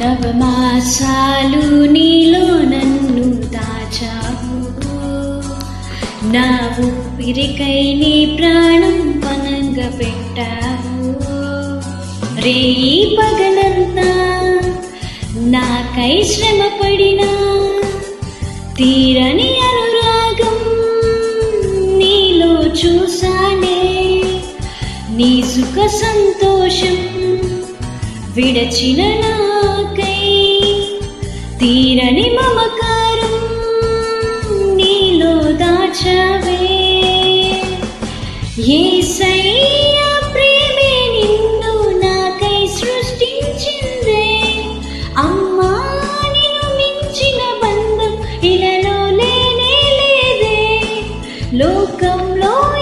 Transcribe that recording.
నవమాసాలు నీలో నన్ను దాచావు. నా ఊపిరికై నీ ప్రాణం పనంగా పెట్టావు రే పగలంతా నాకై శ్రమ పడినా తీరని అనురాగం నీలో చూసానే నీ సుఖ సంతోషం విడచిన నా తీరని మమకారం నీలో దాచవే. ఏ ప్రేమే నిన్ను నాకై సృష్టించిందే. అమ్మా నిన్ను మించిన బంధం ఇలాలో లేనే లేదే. లోకంలో